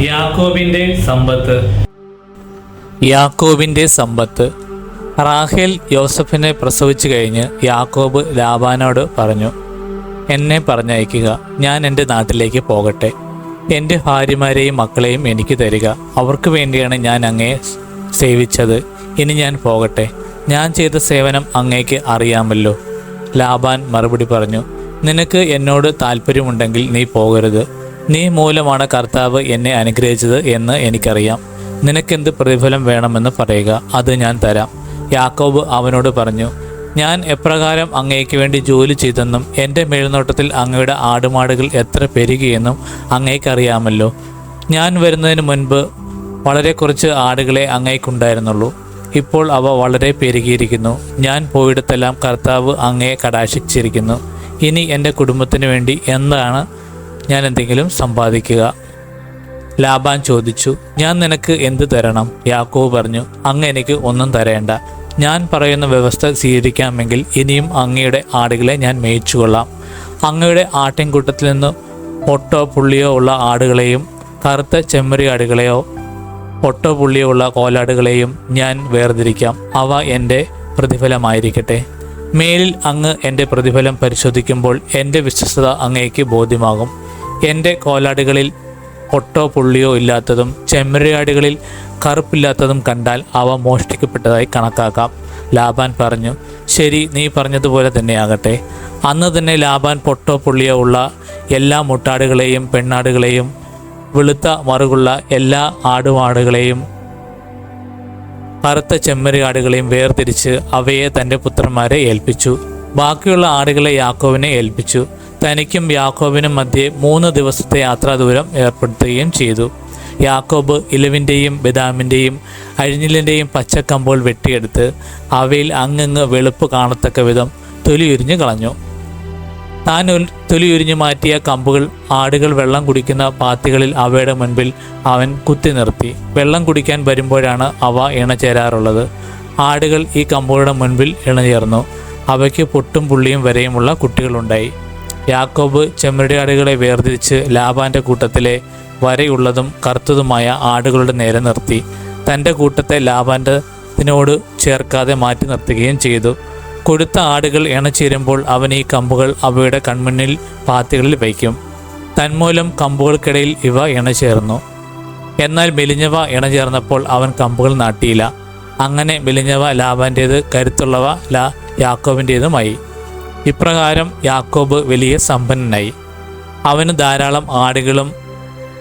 യാക്കോബിന്റെ സമ്പത്ത്. യാക്കോബിന്റെ സമ്പത്ത്. റാഹേൽ യോസഫിനെ പ്രസവിച്ചു കഴിഞ്ഞ് യാക്കോബ് ലാബാനോട് പറഞ്ഞു എന്നെ പറഞ്ഞയക്കുക. ഞാൻ എന്റെ നാട്ടിലേക്ക് പോകട്ടെ. എന്റെ ഭാര്യമാരെയും മക്കളെയും എനിക്ക് തരിക. അവർക്ക് വേണ്ടിയാണ് ഞാൻ അങ്ങയെ സേവിച്ചത്. ഇനി ഞാൻ പോകട്ടെ. ഞാൻ ചെയ്ത സേവനം അങ്ങേക്ക് അറിയാമല്ലോ. ലാബാൻ മറുപടി പറഞ്ഞു നിനക്ക് എന്നോട് താല്പര്യമുണ്ടെങ്കിൽ നീ പോകരുത്. നീ മൂലമാണ് കർത്താവ് എന്നെ അനുഗ്രഹിച്ചത് എന്ന് എനിക്കറിയാം. നിനക്കെന്ത് പ്രതിഫലം വേണമെന്ന് പറയുക അത് ഞാൻ തരാം. യാക്കോബ് അവനോട് പറഞ്ഞു ഞാൻ എപ്രകാരം അങ്ങയ്ക്ക് വേണ്ടി ജോലി ചെയ്തെന്നും എന്റെ മേൽനോട്ടത്തിൽ അങ്ങയുടെ ആടുമാടുകൾ എത്ര പെരുകിയെന്നും അങ്ങേക്കറിയാമല്ലോ. ഞാൻ വരുന്നതിന് മുൻപ് വളരെ കുറച്ച് ആടുകളെ അങ്ങേക്കുണ്ടായിരുന്നുള്ളൂ. ഇപ്പോൾ അവ വളരെ പെരുകിയിരിക്കുന്നു. ഞാൻ പോയിടത്തെല്ലാം കർത്താവ് അങ്ങയെ കടാശിച്ചിരിക്കുന്നു ഇനി എന്റെ കുടുംബത്തിന് വേണ്ടി എന്താണ് ഞാൻ എന്തെങ്കിലും സമ്പാദിക്കുക. ലാബാൻ ചോദിച്ചു ഞാൻ നിനക്ക് എന്ത് തരണം? യാക്കോബ് പറഞ്ഞു അങ്ങ് എനിക്ക് ഒന്നും തരേണ്ട. ഞാൻ പറയുന്ന വ്യവസ്ഥ സ്വീകരിക്കാമെങ്കിൽ ഇനിയും അങ്ങയുടെ ആടുകളെ ഞാൻ മേയിച്ചുകൊള്ളാം. അങ്ങയുടെ ആട്ടിൻകൂട്ടത്തിൽ നിന്ന് ഒട്ടോ പുള്ളിയോ ഉള്ള ആടുകളെയും കറുത്ത ചെമ്മരി ആടുകളെയോ ഒട്ടോ പുള്ളിയോ ഉള്ള കോലാടുകളെയും ഞാൻ വേർതിരിക്കാം. അവ എന്റെ പ്രതിഫലമായിരിക്കട്ടെ. മേലിൽ അങ്ങ് എന്റെ പ്രതിഫലം പരിശോധിക്കുമ്പോൾ എന്റെ വിശ്വസ്തത അങ്ങേക്ക് ബോധ്യമാകും. എന്റെ കോലാടുകളിൽ ഒട്ടോ പുള്ളിയോ ഇല്ലാത്തതും ചെമ്മരിയാടുകളിൽ കറുപ്പില്ലാത്തതും കണ്ടാൽ അവ മോഷ്ടിക്കപ്പെട്ടതായി കണക്കാക്കാം. ലാബാൻ പറഞ്ഞു ശരി നീ പറഞ്ഞതുപോലെ തന്നെയാകട്ടെ. അന്ന് തന്നെ ലാബാൻ പൊട്ടോ പുള്ളിയോ ഉള്ള എല്ലാ മുട്ടാടുകളെയും പെണ്ണാടുകളെയും വെളുത്ത മറുകുള്ള എല്ലാ ആടുമാടുകളെയും കറുത്ത ചെമ്മരിയാടുകളെയും വേർതിരിച്ച് അവയെ തന്റെ പുത്രന്മാരെ ഏൽപ്പിച്ചു. ബാക്കിയുള്ള ആടുകളെ യാക്കോവിനെ ഏൽപ്പിച്ചു. തനിക്കും യാക്കോബിനും മധ്യേ മൂന്ന് ദിവസത്തെ യാത്രാ ദൂരം ഏർപ്പെടുത്തുകയും ചെയ്തു. യാക്കോബ് ഇലവിന്റെയും ബദാമിന്റെയും അഴിഞ്ഞിലിന്റെയും പച്ചക്കമ്പോൾ വെട്ടിയെടുത്ത് അവയിൽ അങ്ങങ്ങ് വെളുപ്പ് കാണത്തക്ക വിധം തൊലിയുരിഞ്ഞു കളഞ്ഞു. താൻ തൊലിയുരിഞ്ഞ് മാറ്റിയ കമ്പുകൾ ആടുകൾ വെള്ളം കുടിക്കുന്ന പാത്തികളിൽ അവയുടെ മുൻപിൽ അവൻ കുത്തി നിർത്തി. വെള്ളം കുടിക്കാൻ വരുമ്പോഴാണ് അവ ഇണചേരാറുള്ളത്. ആടുകൾ ഈ കമ്പുകളുടെ മുൻപിൽ ഇണചേർന്നു. അവയ്ക്ക് പൊട്ടും പുള്ളിയും വരെയുമുള്ള കുട്ടികളുണ്ടായി. യാക്കോബ് ചെമ്മരിയാടുകളെ വേർതിരിച്ച് ലാബാന്റെ കൂട്ടത്തിലെ വരയുള്ളതും കറുത്തതുമായ ആടുകളുടെ നേരെ നിർത്തി. തന്റെ കൂട്ടത്തെ ലാബാന്റെതിനോട് ചേർക്കാതെ മാറ്റി നിർത്തുകയും ചെയ്തു. കൊടുത്ത ആടുകൾ ഇണചേരുമ്പോൾ അവൻ ഈ കമ്പുകൾ അവയുടെ കൺമുന്നിൽ പാത്തികളിൽ വയ്ക്കും. തന്മൂലം കമ്പുകൾക്കിടയിൽ ഇവ ഇണചേർന്നു. എന്നാൽ മെലിഞ്ഞവ ഇണചേർന്നപ്പോൾ അവൻ കമ്പുകൾ നാട്ടിയില്ല. അങ്ങനെ മെലിഞ്ഞവ ലാബാന്റേത് കരുത്തുള്ളവ ലാ യാക്കോബിന്റേതുമായി ഇപ്രകാരം യാക്കോബ് വലിയ സമ്പന്നനായി. അവന് ധാരാളം ആടുകളും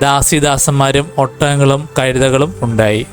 ദാസിദാസന്മാരും ഒട്ടകങ്ങളും കഴുതകളും ഉണ്ടായി.